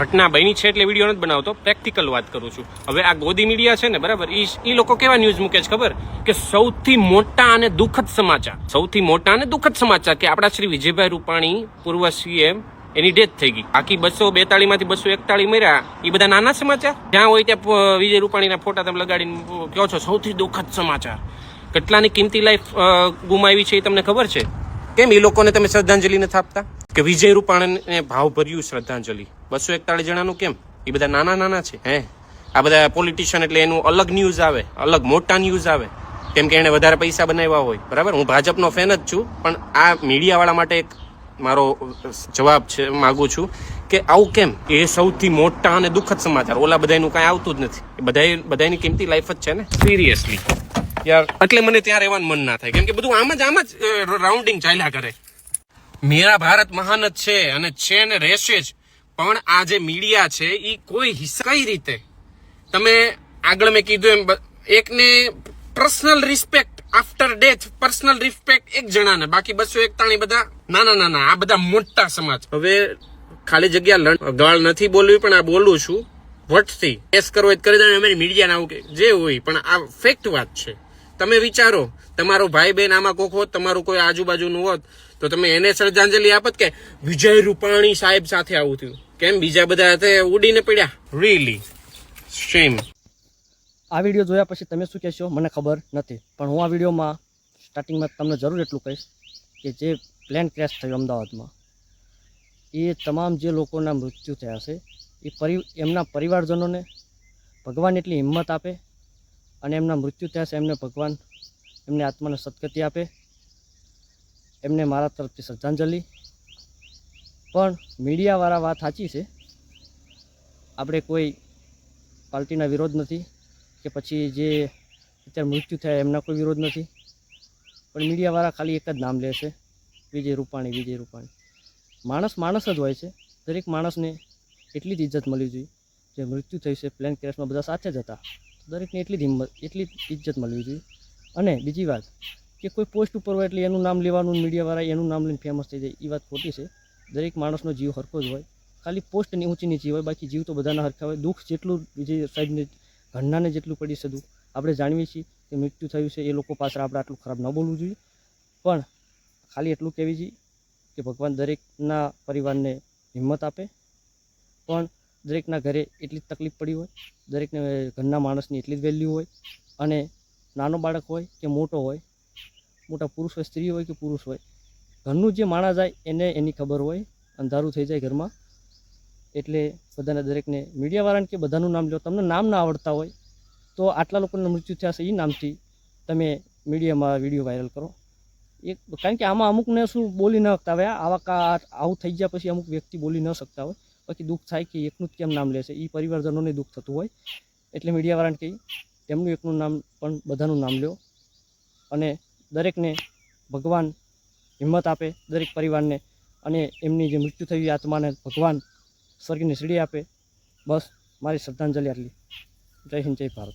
ઘટના બની છે એટલે વીડિયો નથી બનાવતો, પ્રેક્ટિકલ વાત કરું છું. હવે આ ગોદી મીડિયા છે ને, બરાબર? ઈ ઈ લોકો કેવા ન્યૂઝ મૂકે છે ખબર? કે સૌથી મોટા અને દુઃખદ સમાચાર, સૌથી મોટા અને દુઃખદ સમાચાર કે આપણા શ્રી વિજયભાઈ રૂપાણી પૂર્વ સીએમ, એની ડેથ થઈ ગઈ. બાકી બસો બેતાળી માંથી બસો એકતાળી મર્યા. એ બધા નાના સમાચાર? જ્યાં હોય ત્યાં વિજય રૂપાણીના ફોટા તમે લગાડીને કહો છો, સૌથી દુઃખદ સમાચાર. કેટલાની કિંમતી લાઈફ ગુમાવી છે એ તમને ખબર છે? કેમ એ લોકોને તમે શ્રદ્ધાંજલિ નથી આપતા? કે વિજય રૂપાણીને ભાવ ભર્યું શ્રદ્ધાંજલિ. બસો એકતાળી જણાનું કેમ? એ બધા નાના નાના છે, હે? આ બધા પોલિટિશિયન એટલે એનું અલગ ન્યૂઝ આવે, અલગ મોટા ન્યૂઝ આવે. કેમ કે એને વધારે પૈસા બનાવ્યા હોય, બરાબર? હું ભાજપનો ફેન જ છું, પણ આ મીડિયાવાળા માટે એક મારો જવાબ છે, માગું છું કે આવું કેમ? એ સૌથી મોટા અને દુઃખદ સમાચાર. ઓલા બધાનું કાંઈ આવતું જ નથી. બધા બધાની કિંમતી લાઈફ જ છે ને? સિરિયસલી યાર, એટલે મને ત્યાં રહેવાનું મન ના થાય. કેમ કે બધું આમ જ આમ જ રાઉન્ડિંગ ચાલ્યા કરે. મેરા ભારત મહાન જ છે અને છે ને રહેશે જ. પણ આ જે મીડિયા છે એ કોઈ હિસ્સા કઈ રીતે? તમે આગળ મેં કીધું એમ એકને personal respect after death personal respect એક જણાને, બાકી બસો એકતાણી બધા નાના નાના, આ બધા મોટા સમાજ. હવે ખાલી જગ્યા ગાળ નથી બોલવી, પણ આ બોલું છું. વટથી કેસ કરવો કરી દે અમારી મીડિયા આવું કે જે હોય, પણ આ ફેક્ટ વાત છે. તમે વિચારો, તમારો ભાઈ બહેન આમાં કોક હોત, તમારું કોઈ આજુબાજુનું હોત, તો તમે એને શ્રદ્ધાંજલિ આપત કે વિજય રૂપાણી સાહેબ સાથે આવું થયું. કેમ? બીજા બધા હાથે ઉડીને પડ્યા. રીલી શેમ આ વીડિયો જોયા પછી તમે શું કહેશો? મને ખબર નથી. પણ હું આ વિડીયોમાં સ્ટાર્ટિંગમાં તમને જરૂર એટલું કહીશ કે જે પ્લેન ક્રેશ થયું અમદાવાદમાં, એ તમામ જે લોકોના મૃત્યુ થયા છે, એ પરિ, એમના પરિવારજનોને ભગવાન એટલી હિંમત આપે અને એમના મૃત્યુ થયા છે, એમને ભગવાન એમને આત્માને સદગતિ આપે. એમને મારા તરફથી શ્રદ્ધાંજલિ. પણ મીડિયાવાળા વાત સાચી છે. આપણે કોઈ પાર્ટીના વિરોધ નથી કે પછી જે અત્યારે મૃત્યુ થયા એમના કોઈ વિરોધ નથી. પણ મીડિયાવાળા ખાલી એક જ નામ લે છે, વિજય રૂપાણી વિજય રૂપાણી. માણસ માણસ જ હોય છે. દરેક માણસને એટલી જ ઇજ્જત મળવી જોઈએ. જે મૃત્યુ થયું છે પ્લેન ક્રેશમાં બધા સાથે જ હતા. દરેકને એટલી જ હિંમત, એટલી જ ઇજ્જત મળવી જોઈએ. અને બીજી વાત કે કોઈ પોસ્ટ ઉપર હોય એટલે એનું નામ લેવાનું, મીડિયાવાળા એનું નામ લઈને ફેમસ થઈ જાય, એ વાત ખોટી છે. દરેક માણસનો જીવ હરખો જ હોય. ખાલી પોસ્ટની ઊંચી નીચી હોય, બાકી જીવ તો બધાના હરખા હોય. દુઃખ જેટલું બીજી સાઈડને ઘરનાને જેટલું પડી શકું આપણે જાણીએ છીએ કે મૃત્યુ થયું છે, એ લોકો પાછળ આપણે આટલું ખરાબ ન બોલવું જોઈએ. પણ ખાલી એટલું કહેવી જોઈએ કે ભગવાન દરેકના પરિવારને હિંમત આપે. પણ દરેકના ઘરે એટલી જ તકલીફ પડી હોય, દરેકને ઘરના માણસની એટલી જ વેલ્યુ હોય અને નાનો બાળક હોય કે મોટો હોય, મોટા પુરુષ હોય, સ્ત્રી હોય કે પુરુષ હોય, ઘરનું જે માણસ જાય એને એની ખબર હોય, અંધારું થઈ જાય ઘરમાં. એટલે બધાને દરેકને મીડિયાવાળાને કે બધાનું નામ લો, તમને નામ ના આવડતા હોય, તો આટલા લોકોના મૃત્યુ થયા છે એ નામથી તમે મીડિયામાં વીડિયો વાયરલ કરો. એક કારણ કે આમાં અમુકને શું બોલી ન શકતા હોય આવા કા આવું થઈ ગયા પછી અમુક વ્યક્તિ બોલી ન શકતા હોય. પછી દુઃખ થાય કે એકનું જ કેમ નામ લેશે? એ પરિવારજનોને દુઃખ થતું હોય. એટલે મીડિયાવાળાને કહી, તેમનું એકનું નામ પણ બધાનું નામ લ્યો. અને દરેકને ભગવાન હિંમત આપે દરેક પરિવારને. અને એમની જે મૃત્યુ થયું આત્માને ભગવાન સ્વર્ગની સીડી આપે. બસ, મારી શ્રદ્ધાંજલિ આટલી. જય હિન્દ, જય ભારત.